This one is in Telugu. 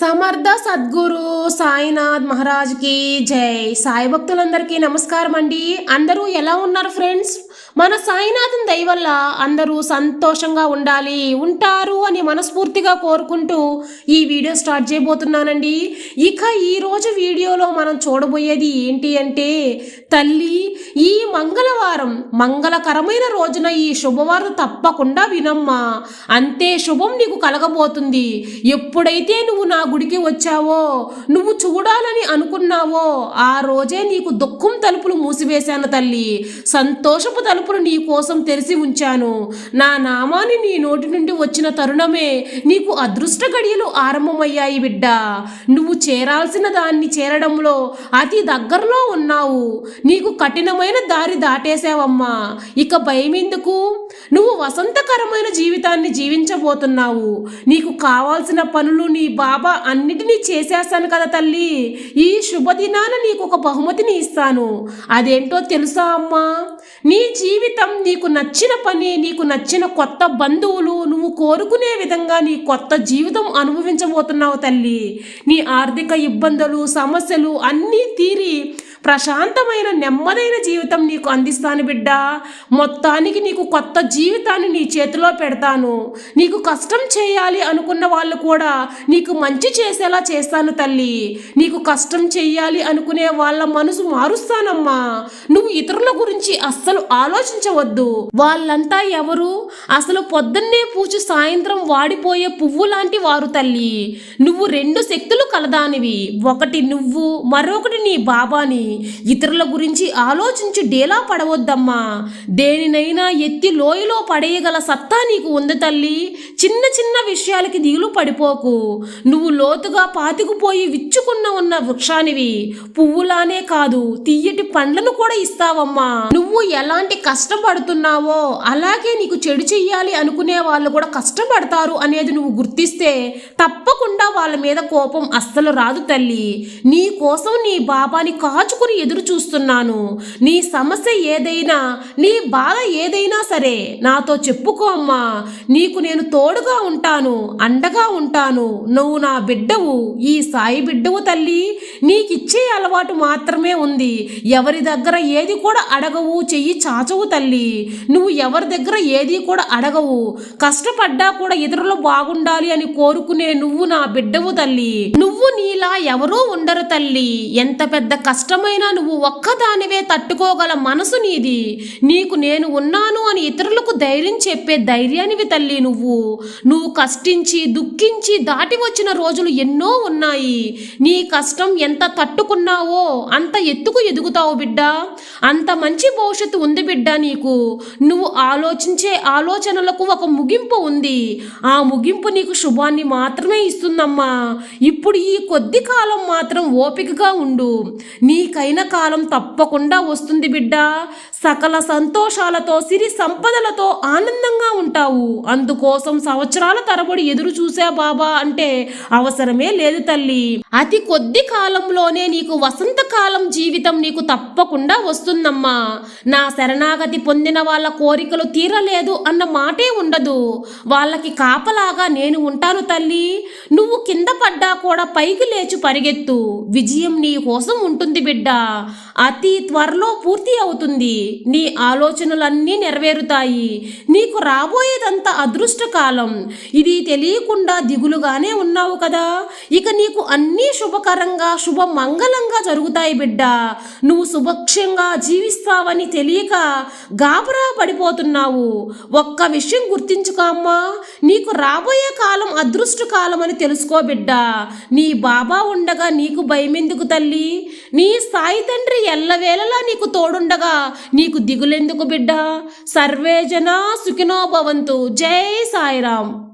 సమర్థ సద్గురు సాయినాథ్ మహారాజ్కి జై. సాయి భక్తులందరికీ నమస్కారం అండి. అందరూ ఎలా ఉన్నారు ఫ్రెండ్స్? మన సాయినాథ్ని దయ వల్ల అందరూ సంతోషంగా ఉండాలి ఉంటారు అని మనస్ఫూర్తిగా కోరుకుంటూ ఈ వీడియో స్టార్ట్ చేయబోతున్నానండి. ఇక ఈరోజు వీడియోలో మనం చూడబోయేది ఏంటి అంటే తల్లి ఈ మంగళవారం మంగళకరమైన రోజున ఈ శుభవార్త తప్పకుండా వినమ్మా. అంతే శుభం నీకు కలగబోతుంది. ఎప్పుడైతే నువ్వు నా గుడికి వచ్చావో? నువ్వు చూడాలని అనుకున్నావో? ఆ రోజే నీకు దుఃఖం తలుపులు మూసివేశాను తల్లి. సంతోషపు తలుపులు నీ కోసం తెరిచి ఉంచాను. నా నామాన్ని నీ నోటి నుండి వచ్చిన తరుణమే నీకు అదృష్ట గడియలు ఆరంభమయ్యాయి బిడ్డ. నువ్వు చేరాల్సిన దాన్ని చేరడంలో అతి దగ్గరలో ఉన్నావు. నీకు కఠినమైన దారి దాటేశావమ్మా. ఇక భయమెందుకు? నువ్వు వసంతకరమైన జీవితాన్ని జీవించబోతున్నావు. నీకు కావాల్సిన పనులు నీ బాబా అన్నిటినీ చేసేస్తాను కదా తల్లి. ఈ శుభదినాన నీకు ఒక బహుమతిని ఇస్తాను. అదేంటో తెలుసా అమ్మా? నీ జీవితం నీకు నచ్చిన పని నీకు నచ్చిన కొత్త బంధువులు నువ్వు కోరుకునే విధంగా నీ కొత్త జీవితం అనుభవించబోతున్నావు తల్లి. నీ ఆర్థిక ఇబ్బందులు సమస్యలు అన్నీ తీరి ప్రశాంతమైన నెమ్మదైన జీవితం నీకు అందిస్తాను బిడ్డ. మొత్తానికి నీకు కొత్త జీవితాన్ని నీ చేతిలో పెడతాను. నీకు కష్టం చేయాలి అనుకున్న వాళ్ళు కూడా నీకు మంచి చేసేలా చేస్తాను తల్లి. నీకు కష్టం చెయ్యాలి అనుకునే వాళ్ళ మనసు మారుస్తానమ్మా. నువ్వు ఇతరుల గురించి అస్సలు ఆలోచించవద్దు. వాళ్ళంతా ఎవరు? అసలు పొద్దున్నే పూచి సాయంత్రం వాడిపోయే పువ్వు లాంటి వారు తల్లి. నువ్వు రెండు శక్తులు కలదానివి. ఒకటి నువ్వు మరొకటి నీ బాబాని. ఇతరుల గురించి ఆలోచించి డేలా పడవద్దమ్మా. దేనినైనా ఎత్తి లోయలో పడేయగల సత్తా నీకు ఉంది తల్లి. చిన్న చిన్న విషయాలకి దిగులు పడిపోకు. నువ్వు లోతుగా పాతికుపోయి విచ్చుకున్న ఉన్న వృక్షానివి. పువ్వులానే కాదు తీయటి పండ్లను కూడా ఇస్తావమ్మా. నువ్వు ఎలాంటి కష్టపడుతున్నావో అలాగే నీకు చెడు చెయ్యాలి అనుకునే వాళ్ళు కూడా కష్టపడతారు అనేది నువ్వు గుర్తిస్తే తప్పకుండా వాళ్ళ మీద కోపం అస్సలు రాదు తల్లి. నీ కోసం నీ బాబాని కాచుకుని ఎదురు చూస్తున్నాను. నీ సమస్య ఏదైనా నీ బాధ ఏదైనా సరే నాతో చెప్పుకో అమ్మా. నీకు నేను తోడుగా ఉంటాను అండగా ఉంటాను. నువ్వు నా బిడ్డవు. ఈ సాయి బిడ్డవు తల్లి నీకిచ్చే అలవాటు మాత్రమే ఉంది. ఎవరి దగ్గర ఏది కూడా అడగవు చెయ్యి చాచవు తల్లి. నువ్వు ఎవరి దగ్గర ఏది కూడా అడగవు. కష్టపడ్డా కూడా ఇతరులు బాగుండాలి అని కోరుకునే నువ్వు నా బిడ్డవు తల్లి. నువ్వు నీలా ఎవరూ ఉండరు తల్లి. ఎంత పెద్ద ఏమైనా నువ్వు ఒక్కదానివే తట్టుకోగల మనసు నీది. నీకు నేను ఉన్నాను అని ఇతరులకు ధైర్యం చెప్పే ధైర్యానివి తల్లి నువ్వు. నువ్వు కష్టించి దుఃఖించి దాటి వచ్చిన రోజులు ఎన్నో ఉన్నాయి. నీ కష్టం ఎంత తట్టుకున్నావో అంత ఎత్తుకు ఎదుగుతావు బిడ్డ. అంత మంచి భవిష్యత్తు ఉంది బిడ్డ నీకు. నువ్వు ఆలోచించే ఆలోచనలకు ఒక ముగింపు ఉంది. ఆ ముగింపు నీకు శుభాన్ని మాత్రమే ఇస్తుందమ్మా. ఇప్పుడు ఈ కొద్ది కాలం మాత్రం ఓపికగా ఉండు. నీ నీకైన కాలం తప్పకుండా వస్తుంది బిడ్డ. సకల సంతోషాలతో సిరి సంపదలతో ఆనందంగా ఉంటావు. అందుకోసం సంవత్సరాల తరబడి ఎదురు చూసా బాబా అంటే అవసరమే లేదు తల్లి. అతి కొద్ది కాలంలోనే నీకు వసంతకాలం జీవితం నీకు తప్పకుండా వస్తుందమ్మా. నా శరణాగతి పొందిన వాళ్ళ కోరికలు తీరలేదు అన్న మాటే ఉండదు. వాళ్ళకి కాపలాగా నేను ఉంటాను తల్లి. నువ్వు కింద పడ్డా కూడా పైకి లేచి పరిగెత్తు. విజయం నీ కోసం ఉంటుంది బిడ్డ. అతి త్వరలో పూర్తి అవుతుంది. నీ ఆలోచనలన్నీ నెరవేరుతాయి. నీకు రాబోయేదంతా అదృష్టకాలం. ఇది తెలియకుండా దిగులుగానే ఉన్నావు కదా. ఇక నీకు అన్నీ శుభకరంగా శుభమంగళంగా జరుగుతాయి బిడ్డ. నువ్వు సుభక్షంగా జీవిస్తావని తెలియక గాబరా పడిపోతున్నావు. ఒక్క విషయం గుర్తించుకో అమ్మా. నీకు రాబోయే కాలం అదృష్ట కాలం అని తెలుసుకో బిడ్డ. నీ బాబా ఉండగా నీకు భయమెందుకు తల్లి? నీ సాయి తండ్రి ఎల్లవేళలా నీకు తోడుండగా నీకు దిగులెందుకు బిడ్డ? సర్వేజన సుఖినోభవంతు సుఖినో భవంతు. జై సాయిరాం